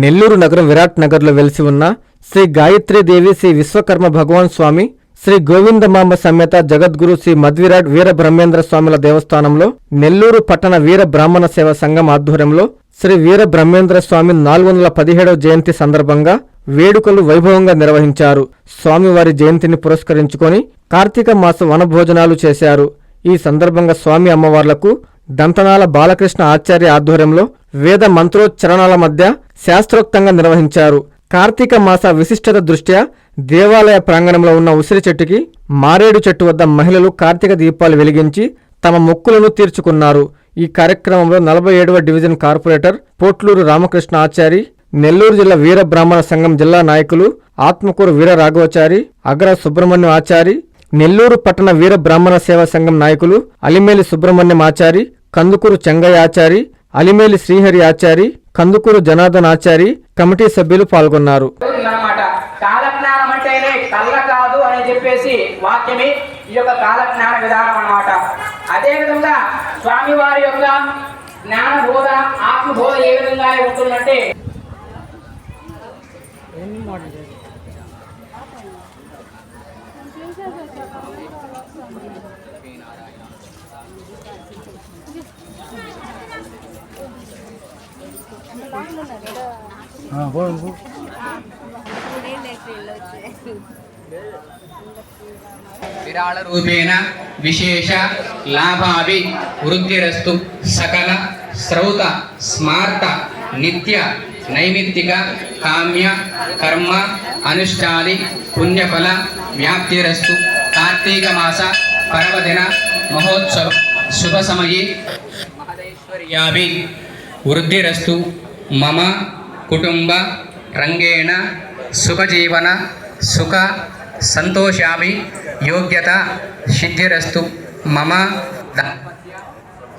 నెల్లూరు నగరం విరాట్ నగర్లో వెలిసి ఉన్న శ్రీ గాయత్రీదేవి శ్రీ విశ్వకర్మ భగవాన్ స్వామి శ్రీ గోవిందమాంబ సమేత జగద్గురు శ్రీ మద్విరాట్ వీర బ్రహ్మేంద్ర స్వామిల దేవస్థానంలో నెల్లూరు పట్టణ వీర బ్రాహ్మణ సేవ సంఘం ఆధ్వర్యంలో శ్రీ వీర బ్రహ్మేంద్ర స్వామి నాలుగు వందల పదిహేడవ జయంతి సందర్భంగా వేడుకలు వైభవంగా నిర్వహించారు. స్వామివారి జయంతిని పురస్కరించుకొని కార్తీక మాస వనభోజనాలు చేశారు. ఈ సందర్భంగా స్వామి అమ్మవార్లకు దంతనాల బాలకృష్ణ ఆచార్య ఆధ్వర్యంలో వేద మంత్రోచ్చరణాల మధ్య శాస్త్రోక్తంగా నిర్వహించారు. కార్తీక మాస విశిష్టత దృష్ట్యా దేవాలయ ప్రాంగణంలో ఉన్న ఉసిరి చెట్టుకి మారేడు చెట్టు వద్ద మహిళలు కార్తీక దీపాలు వెలిగించి తమ మొక్కులను తీర్చుకున్నారు. ఈ కార్యక్రమంలో నలభై ఏడవ డివిజన్ కార్పొరేటర్ పోట్లూరు రామకృష్ణ ఆచారి నెల్లూరు జిల్లా వీర బ్రాహ్మణ సంఘం జిల్లా నాయకులు ఆత్మకూరు వీర రాఘవచారి అగ్ర సుబ్రహ్మణ్యం ఆచారి నెల్లూరు పట్టణ వీర బ్రాహ్మణ సేవా సంఘం నాయకులు అలిమేలి సుబ్రహ్మణ్యం ఆచారి కందుకూరు చెంగయ్య ఆచారి అలిమేలి శ్రీహరి ఆచారి కందుకూరు జనార్దన్ ఆచారి కమిటీ సభ్యులు పాల్గొన్నారు. అన్నమాట కాలజ్ఞానం అంటేనే కళ్ళ కాదు అని చెప్పేసి వాక్యమే ఈ యొక్క కాలజ్ఞాన విధానం అన్నమాట. అదేవిధంగా స్వామివారి యొక్క జ్ఞాన బోధ ఆత్మ ఏ విధంగా ఉంటుందంటే విరాళ రూపేణ విశేష లాభావి వృద్ధిరస్తు సకల శ్రౌత స్మార్త నిత్య నైమిత్తిక కామ్య కర్మ అనుష్ఠాది పుణ్యఫల వ్యాప్తిరస్తు కార్తీక మాస పర్వదిన మహోత్సవ శుభ సమయే. వృద్ధిరస్తు మమ కుటుంబ రంగేణ సుఖజీవన సుఖ సంతోషామి యోగ్యత సిద్ధిరస్తు మమ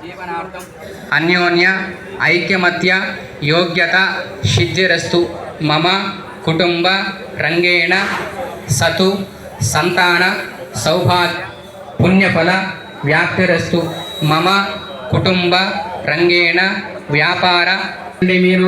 జీవనార్థం అన్యోన్య ఐక్యమత్య యోగ్యత సిద్ధిరస్తు మమ కుటుంబ రంగేణ సతు సంతాన సౌభాగ్య పుణ్యఫల వ్యాప్తిరస్తు మమ కుటుంబ రంగేణ వ్యాపార మీరు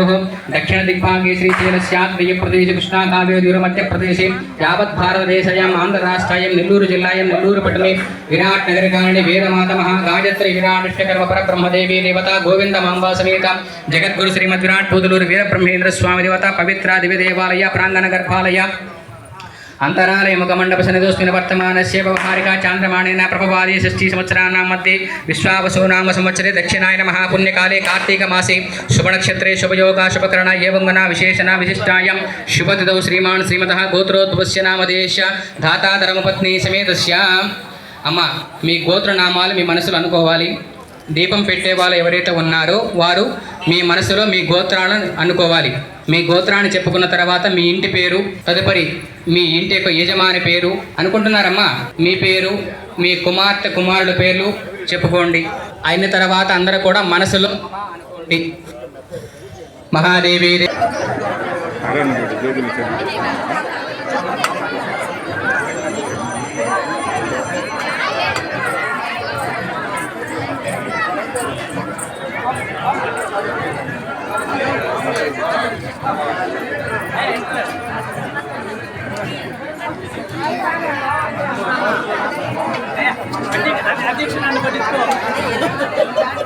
దక్షిణ దిగ్భాగే శ్రీశైలస్యాద్వయ ప్రదేశ కృష్ణాకావ్యూర మధ్యప్రదేశే యావత్ భారతదేశయాం ఆంధ్రరాష్ట్రాయం నెల్లూరు జిల్లాయం నెల్లూరు పట్టణే విరాట్ నగరకారణి వేదమాత మహాగాయత్రి విరాడిష్టకర్మ పరబ్రహ్మదేవి దేవత గోవింద మాంబా సమేత జగద్గురు శ్రీమద్ విరాట్ పూదులూరు వీర బ్రహ్మేంద్ర అంతరాలయ వర్తమానస్య వ్యవహారిక చాంద్రమాణేన ప్రభవాది షష్ఠీ సంవత్సరాణాం మధ్యే విశ్వావసో నామ సంవత్సరే దక్షిణాయన మహాపుణ్యకాలే కార్తీక మాసే శుభనక్షత్రే శుభయోగ శుభకరణ ఏవంగన విశేషణ విశిష్టాయం శుభతిథౌ శ్రీమాన్ శ్రీమత గోత్రోద్భవస్య నామదేశ ధాతాధరమపత్ని సమేతస్య. అమ్మ మీ గోత్రనామాలు మీ మనసులో అనుకోవాలి. దీపం పెట్టే వాళ్ళు ఎవరైతే ఉన్నారో వారు మీ మనసులో మీ గోత్రాలను అనుకోవాలి. మీ గోత్రాన్ని చెప్పుకున్న తర్వాత మీ ఇంటి పేరు తదుపరి మీ ఇంటి యొక్క యజమాని పేరు అనుకుంటున్నారమ్మా? మీ పేరు మీ కుమార్తె కుమారుడు పేర్లు చెప్పుకోండి. అయిన తర్వాత అందరూ కూడా మనసులో అనుకోండి. మహాదేవి అధ్యక్షుడు అన్ను పట్టించుకో